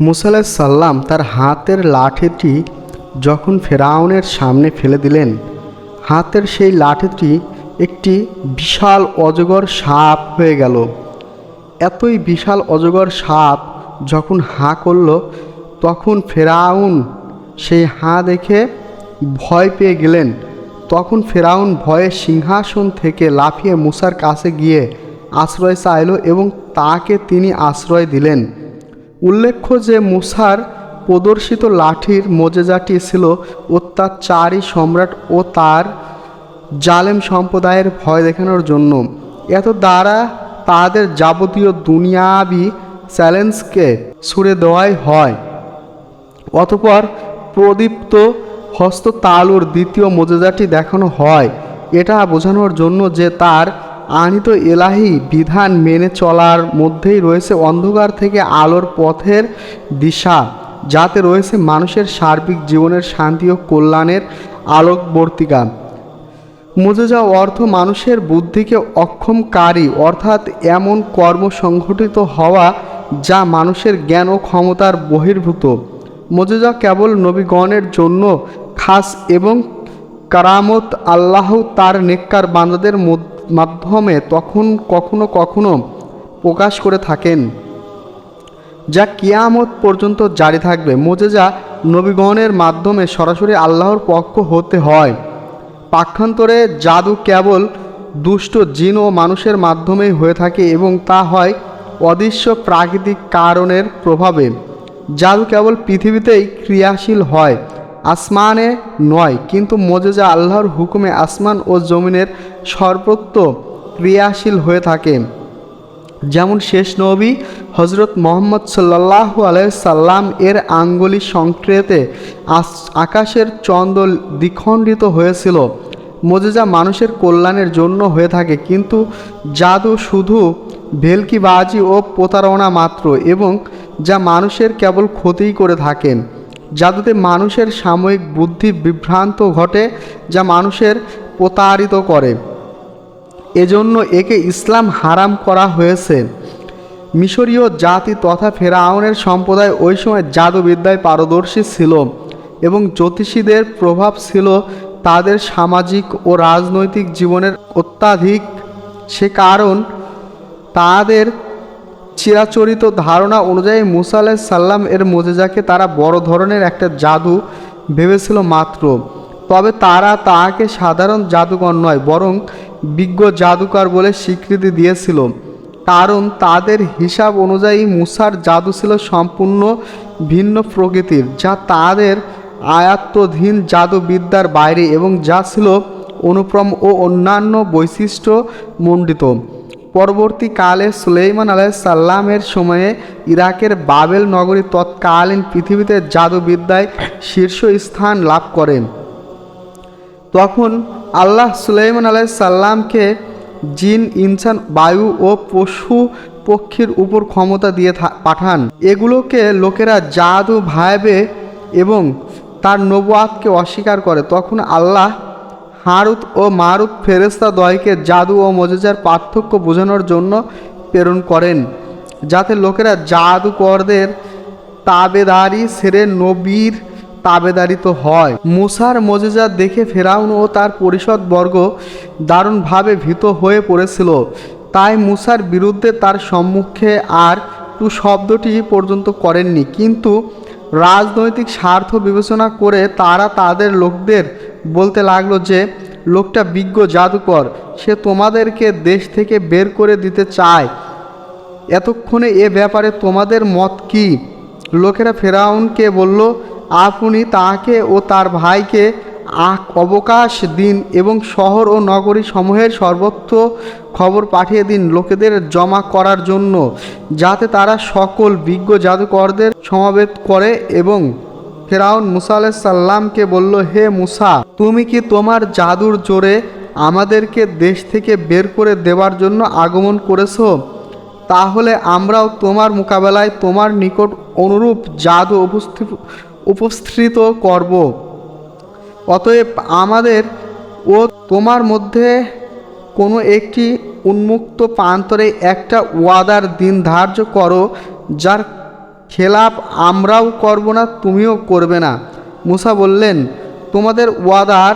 মুসা সাল্লাম তার হাতের লাঠিটি যখন ফেরাউনের সামনে ফেলে দিলেন, হাতের সেই লাঠিটি একটি বিশাল অজগর সাপ হয়ে গেল। এতই বিশাল অজগর সাপ যখন হাঁ করল, তখন ফেরাউন সেই হাঁ দেখে ভয় পেয়ে গেলেন। তখন ফেরাউন ভয়ে সিংহাসন থেকে লাফিয়ে মুসার কাছে গিয়ে আশ্রয় চাইল এবং তাকে তিনি আশ্রয় দিলেন। উল্লেখ্য যে মুসার প্রদর্শিত লাঠির মোজেজাটি ছিল অত্যাচারী সম্রাট ও তার জালেম সম্প্রদায়ের ভয় দেখানোর জন্য। এত দ্বারা তাদের যাবতীয় দুনিয়াবি চ্যালেঞ্জকে ছুড়ে দেওয়াই হয়। অতপর প্রদীপ্ত হস্ত তালুর দ্বিতীয় মোজেজাটি দেখানো হয়। এটা বোঝানোর জন্য যে তার আনিত এলাহি বিধান মেনে চলার মধ্যেই রয়েছে অন্ধকার থেকে আলোর পথের দিশা, যাতে রয়েছে মানুষের সার্বিক জীবনের শান্তি ও কল্যাণের আলোকবর্তিকা। মোজেজা অর্থ মানুষের বুদ্ধিকে অক্ষমকারী, অর্থাৎ এমন কর্ম সংঘটিত হওয়া যা মানুষের জ্ঞান ও ক্ষমতার বহির্ভূত। মোজেজা কেবল নবীগণের জন্য খাস এবং কারামত আল্লাহ তার নেককার বান্দাদের মধ্য- মাধ্যমে তখন কখনো কখনো প্রকাশ করে থাকেন। যা কিয়ামত পর্যন্ত জারি থাকবে। মোজেজা নবীগণের মাধ্যমে সরাসরি আল্লাহর পক্ষ হতে হয়। পাক্ষান্তরে জাদু কেবল দুষ্ট জিন ও মানুষের মাধ্যমেই হয়ে থাকে এবং তা হয় অদৃশ্য প্রাকৃতিক কারণের প্রভাবে। জাদু কেবল পৃথিবীতেই ক্রিয়াশীল হয়। আসমানে নয়, কিন্তু মোজেজা আল্লাহর হুকুমে আসমান ও জমিনের সর্বত্র ক্রিয়াশীল হয়ে থাকে। যেমন শেষ নবী হজরত মোহাম্মদ সাল্লাহ সাল্লাম এর আঙ্গুলি সংক্রেতে আকাশের চন্দ্র দ্বিখণ্ডিত হয়েছিল। মজেজা মানুষের কল্যাণের জন্য হয়ে থাকে, কিন্তু জাদু শুধু ভেলকিবাজি ও প্রতারণা মাত্র এবং যা মানুষের কেবল ক্ষতিই করে থাকেন। জাদুতে মানুষের সাময়িক বুদ্ধি বিভ্রান্ত ঘটে, যা মানুষের প্রতারিত করে। এজন্য একে ইসলাম হারাম করা হয়েছে। মিশরীয় জাতি তথা ফেরাউনের সম্প্রদায় ওই সময় জাদুবিদ্যায় পারদর্শী ছিল এবং জ্যোতিষীদের প্রভাব ছিল তাদের সামাজিক ও রাজনৈতিক জীবনের অত্যাধিক। সে কারণ তাদের চিরাচরিত ধারণা অনুযায়ী মুসা আলাহ সাল্লাম এর মোজেজাকে তারা বড় ধরনের একটা জাদু ভেবেছিল মাত্র। তবে তারা তাকে সাধারণ জাদুকর নয়, বরং বিজ্ঞ জাদুকর বলে স্বীকৃতি দিয়েছিল। কারণ তাদের হিসাব অনুযায়ী মুসার জাদু ছিল সম্পূর্ণ ভিন্ন প্রকৃতির, যা তাদের আয়াত্তধীন জাদুবিদ্যার বাইরে এবং যা ছিল অনুপ্রম ও অন্যান্য বৈশিষ্ট্য মণ্ডিত পরবর্তীকালে সুলেইমান আলাইসাল্লামের সময়ে ইরাকের বাবেল নগরী তৎকালীন পৃথিবীতে জাদুবিদ্যায় শীর্ষস্থান লাভ করেন। তখন আল্লাহ সুলাইমান আলাইসাল্লামকে জিন, ইনসান, বায়ু ও পশু পক্ষীর উপর ক্ষমতা দিয়ে পাঠান। এগুলোকে লোকেরা জাদু ভাবে এবং তার নবুয়াতকে অস্বীকার করে। তখন আল্লাহ হারুত ও মারুত ফেরেস্তা দয়কে জাদু ও মজেজার পার্থক্য বোঝানোর জন্য প্রেরণ করেন, যাতে লোকেরা জাদুকরদের তাবেদারি সেরে নবীর তাবেদারিত হয়। মুসার মজেজা দেখে ফেরাউন ও তার পরিষদ বর্গ দারুণভাবে ভীত হয়ে পড়েছিল। তাই মুসার বিরুদ্ধে তার সম্মুখে আর টু শব্দটি পর্যন্ত করেননি, কিন্তু রাজনৈতিক স্বার্থ বিবেচনা করে তারা তাদের লোকদের বলতে লাগল যে, লোকটা বিজ্ঞ জাদুকর, সে তোমাদেরকে দেশ থেকে বের করে দিতে চায়। এতক্ষণে এ ব্যাপারে তোমাদের মত কি? লোকেরা ফেরাউনকে বলল, আপনি তাকে ও তার ভাইকে অবকাশ, দিন এবং শহর ও নগরী সমূহের সর্বত্র খবর পাঠিয়ে দিন লোকেদের জমা করার জন্য, যাতে তারা সকল বিজ্ঞ জাদুকরদের সমাবেত করে এবং ফেরাউন মুসা সাল্লামকে বলল, হে মুসা, তুমি কি তোমার জাদুর জোরে আমাদেরকে দেশ থেকে বের করে দেওয়ার জন্য আগমন করেছ? তাহলে আমরাও তোমার মোকাবেলায় তোমার নিকট অনুরূপ জাদু উপস্থিত করব। অতএব আমাদের ও তোমার মধ্যে কোনো একটি উন্মুক্ত প্রান্তরে একটা ওয়াদার দিন ধার্য করো, যার খেলাপ আমরাও করব না, তুমিও করবে না। মুসা বললেন, তোমাদের ওয়াদার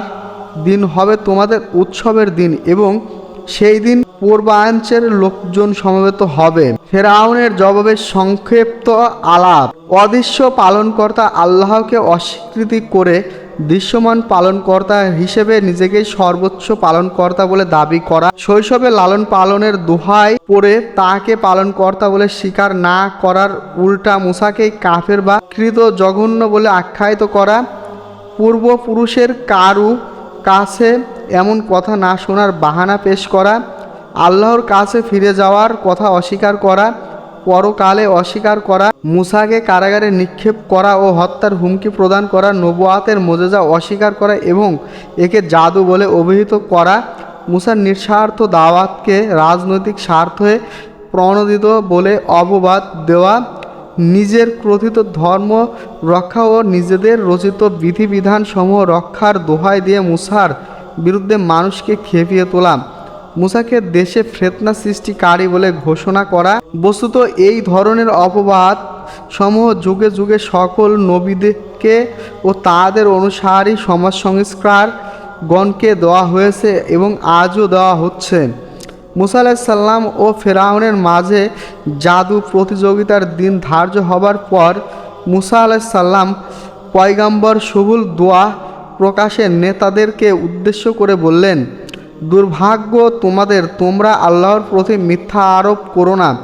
দিন হবে তোমাদের উৎসবের দিন এবং সেই দিন পূর্বাঞ্চের লোকজন সমবেত হবে। ফেরাউনের জবাবে সংক্ষিপ্ত আলাপ। অদৃশ্য পালনকর্তা আল্লাহকে অস্বীকৃতি করে দৃশ্যমান পালনকর্তা হিসেবে নিজেকে সর্বোচ্চ পালনকর্তা বলে দাবি করা। শৈশবে লালন পালনের দোহাই পড়ে তাকে পালনকর্তা বলে স্বীকার না করার উল্টা মুসাকেই কাফের বা কৃত জঘন্য বলে আখ্যায়িত করা। পূর্বপুরুষের কারু কাছে এমন কথা না শোনার বাহানা পেশ করা। আল্লাহর কাছে ফিরে যাওয়ার কথা অস্বীকার করা। পরকালে অস্বীকার করা, মুসাকে কারাগারে নিক্ষেপ করা ও হত্যার হুমকি প্রদান করা, নবুয়াতের মোজেজা অস্বীকার করা এবং একে জাদু বলে অভিহিত করা, মুসার নিঃস্বার্থ দাওয়াতকে রাজনৈতিক স্বার্থে প্রণোদিত বলে অববাদ দেওয়া, নিজের প্রথিত ধর্ম রক্ষা ও নিজেদের রচিত বিধিবিধানসমূহ রক্ষার দোহাই দিয়ে মুসার বিরুদ্ধে মানুষকে খেপিয়ে তোলা। মুসাকে দেশে ফেতনা সৃষ্টিকারী বলে ঘোষণা করা। বস্তুত এই ধরনের অপবাদ সমূহ যুগে যুগে সকল নবীদেরকে ও তাদের অনুসারী সমাজ সংস্কার গণকে দেওয়া হয়েছে এবং আজও দেওয়া হচ্ছে। মুসা আলাহিসাল্লাম ও ফেরাউনের মাঝে জাদু প্রতিযোগিতার দিন ধার্য হবার পর মুসা আলাহিসাল্লাম পয়গাম্বর সবুল দোয়া প্রকাশে নেতাদেরকে উদ্দেশ্য করে বললেন দুর্ভাগ্য তোমাদের, তোমরা আল্লাহর প্রতি মিথ্যা আরোপ করো না।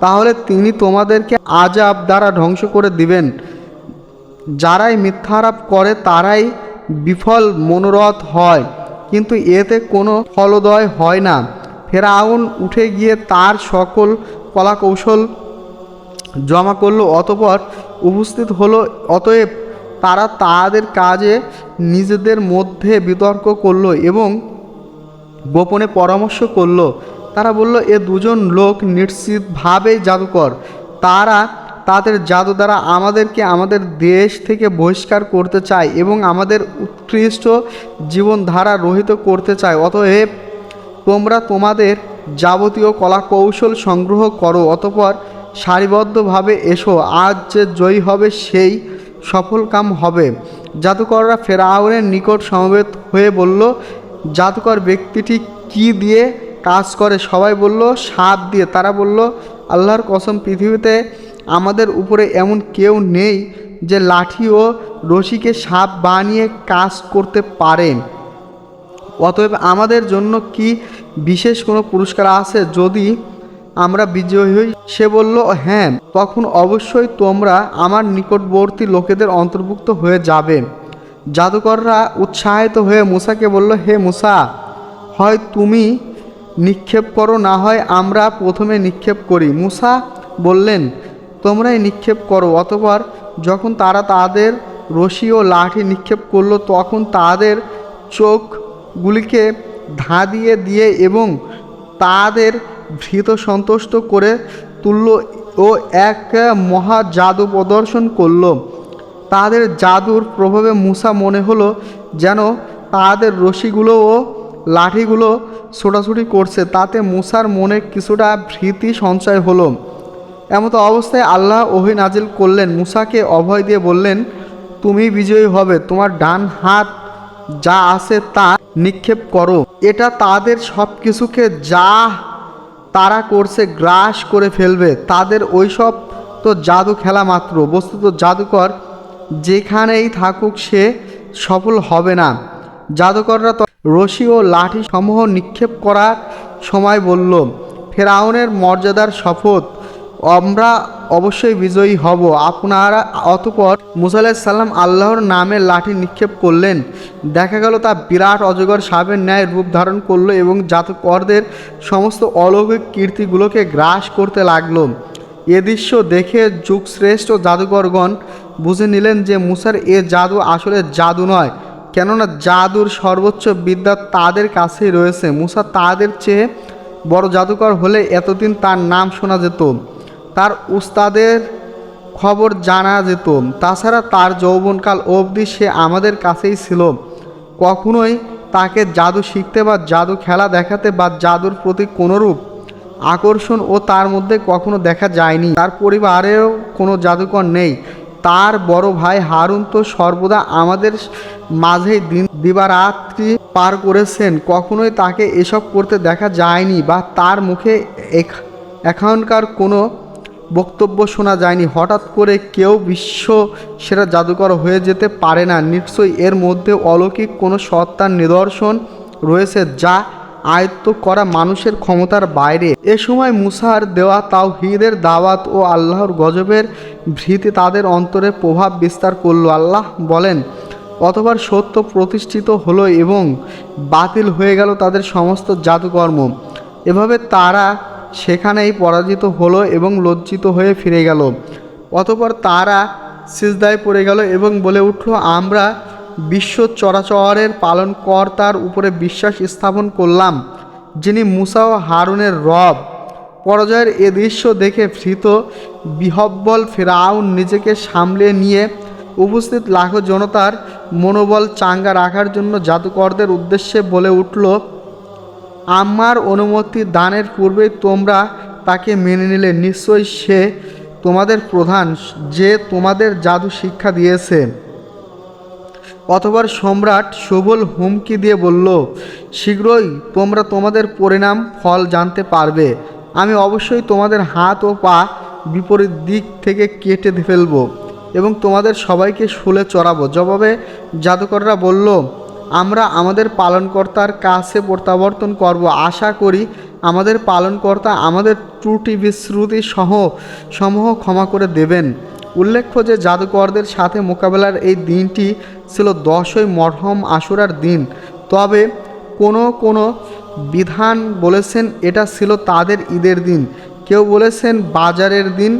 তাহলে তিনি তোমাদেরকে আজাব দ্বারা ধ্বংস করে দিবেন। যারাই মিথ্যা আরোপ করে, তারাই বিফল মনোরথ হয়। কিন্তু এতে কোনো ফলদয় হয় না। ফেরাউন উঠে গিয়ে তার সকল কলাকৌশল জমা করল, অতপর উপস্থিত হলো। অতএব তারা তাদের কাজে নিজেদের মধ্যে বিতর্ক করল এবং গোপনে পরামর্শ করল। তারা বলল, এ দুজন লোক নিশ্চিতভাবেই জাদুকর। তারা তাদের জাদু দ্বারা আমাদেরকে আমাদের দেশ থেকে বহিষ্কার করতে চায় এবং আমাদের উৎকৃষ্ট জীবনধারা রহিত করতে চায়। অতএব তোমরা তোমাদের যাবতীয় কলা কৌশল সংগ্রহ করো, অতপর সারিবদ্ধভাবে এসো। আজ যে জয়ী হবে, সেই সফল কাম হবে। জাদুকররা ফেরাউনের নিকট সমবেত হয়ে বলল জাদুকর ব্যক্তিটি কি দিয়ে কাজ করে? সবাই বলল, সাপ দিয়ে। তারা বলল, আল্লাহর কসম, পৃথিবীতে আমাদের উপরে এমন কেউ নেই যে লাঠি ও রশিকে সাপ বানিয়ে কাজ করতে পারেন। অতএব আমাদের জন্য কি বিশেষ কোনো পুরস্কার আছে? যদি আমরা বিজয়ী হই, সে বলল হ্যাঁ। তখন অবশ্যই তোমরা আমার নিকটবর্তী লোকেদের অন্তর্ভুক্ত হয়ে যাবে। জাদুকররা উৎসাহিত হয়ে মুসাকে বলল, হে মুসা, হয় তুমি নিক্ষেপ করো, না হয় আমরা প্রথমে নিক্ষেপ করি। মুসা বললেন, তোমরাই নিক্ষেপ করো। অতপর যখন তারা তাদের রশি ও লাঠি নিক্ষেপ করল, তখন তাদের চোখগুলিকে ধাঁধিয়ে দিয়ে দিয়ে এবং তাদের ভীত সন্তুষ্ট করে তুলল ও এক মহা জাদু প্রদর্শন করল। তাদের জাদুর প্রভাবে মুসা মনে হলো যেন তাদের রশিগুলো ও লাঠিগুলো ছোটাছুটি করছে, তাতে মুসার মনে কিছুটা ভীতি সঞ্চয় হলো। এমতো অবস্থায় আল্লাহ ওহি নাজিল করলেন। মুসাকে অভয় দিয়ে বললেন, তুমি বিজয়ী হবে, তোমার ডান হাত যা আছে তা নিক্ষেপ করো। এটা তাদের সব কিছুকে যা তারা করছে গ্রাস করে ফেলবে। তাদের ওইসব তো জাদু খেলা মাত্র। বস্তুত জাদুকর যেখানেই থাকুক সে সফল হবে না। জাদুকররা রশি ও লাঠি সমূহ নিক্ষেপ করার সময় বলল, ফেরাউনের মর্যাদার শপথ, আমরা অবশ্যই বিজয়ী হব। আপনারা অতপর মুসাল্লাহ সাল্লাম আল্লাহর নামে লাঠি নিক্ষেপ করলেন। দেখা গেল তা বিরাট অজগর সাপের ন্যায় রূপ ধারণ করল এবং জাতকরদের সমস্ত অলৌকিক কীর্তিগুলোকে গ্রাস করতে লাগল। এ দৃশ্য দেখে যুগশ্রেষ্ঠ জাদুকরগণ বুঝে নিলেন যে মুসার এ জাদু আসলে জাদু নয়, কেননা জাদুর সর্বোচ্চ বিদ্যা তাদের কাছেই রয়েছে। মুসা তাদের চেয়ে বড় জাদুকর হলে এতদিন তার নাম শোনা যেত, তার উস্তাদের খবর জানা যেত। তাছাড়া তার যৌবনকাল অবধি সে আমাদের কাছেই ছিল। কখনোই তাকে জাদু শিখতে বা জাদু খেলা দেখাতে বা জাদুর প্রতি কোনোরূপ আকর্ষণ ও তার মধ্যে কখনো দেখা যায়নি। তার পরিবারেও কোনো জাদুকর নেই। তার বড় ভাই হারুন তো সর্বদা আমাদের মাঝে দিন দিবারাত্রি পার করেছেন। কখনোই তাকে এসব করতে দেখা যায়নি বা তার মুখে এখনকার কোনো বক্তব্য শোনা যায়নি। হঠাৎ করে কেউ বিশ্ব সেরা জাদুকর হয়ে যেতে পারে না। নিশ্চয়ই এর মধ্যে অলৌকিক কোনো সত্তার নিদর্শন রয়েছে যা আয়ত্ত করা মানুষের ক্ষমতার বাইরে। এ সময় মুসার দেওয়া তাওহীদের দাওয়াত ও আল্লাহর গজবের ভীতি তাদের অন্তরে প্রভাব বিস্তার করল। আল্লাহ বলেন, অতবার সত্য প্রতিষ্ঠিত হলো এবং বাতিল হয়ে গেল তাদের সমস্ত জাদুকর্ম। এভাবে তারা সেখানেই পরাজিত হলো এবং লজ্জিত হয়ে ফিরে গেল। অতপর তারা সিজদায় পড়ে গেল এবং বলে উঠল, আমরা বিশ্ব চরাচরের পালনকর্তার উপরে বিশ্বাস স্থাপন করলাম, যিনি মুসা ও হারুনের রব। পরাজয়ের এ দৃশ্য দেখে ভীত, বিহব্বল ফেরাউন নিজেকে সামলে নিয়ে উপস্থিত লাখো জনতার মনোবল চাঙ্গা রাখার জন্য জাদুকরদের উদ্দেশ্যে বলে উঠল, আমার অনুমতি দানের পূর্বেই তোমরা তাকে মেনে নিলে। নিশ্চয়ই সে তোমাদের প্রধান, যে তোমাদের জাদু শিক্ষা দিয়েছে। অতবার সম্রাট সবল হুমকি দিয়ে বলল, শীঘ্রই তোমরা তোমাদের পরিণাম, ফল জানতে পারবে। আমি অবশ্যই তোমাদের হাত ও পা বিপরীত দিক থেকে কেটে ফেলব এবং তোমাদের সবাইকে শুলে চড়াবো। জবাবে জাদুকররা বলল, আমরা আমাদের পালনকর্তার কাছে প্রত্যাবর্তন করব। আশা করি আমাদের পালনকর্তা আমাদের ত্রুটি বিশ্রুতি সহ সমূহ ক্ষমা করে দেবেন। উল্লেখ্য যে জাদুকরদের সাথে মোকাবেলার এই দিনটি ছিল দশই মরহম আসুরার দিন। তবে কোনো কোনো বিধান বলেছেন এটা ছিল তাদের ঈদের দিন। কেউ বলেছেন বাজারের দিন,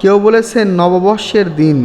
কেউ বলেছেন নববর্ষের দিন।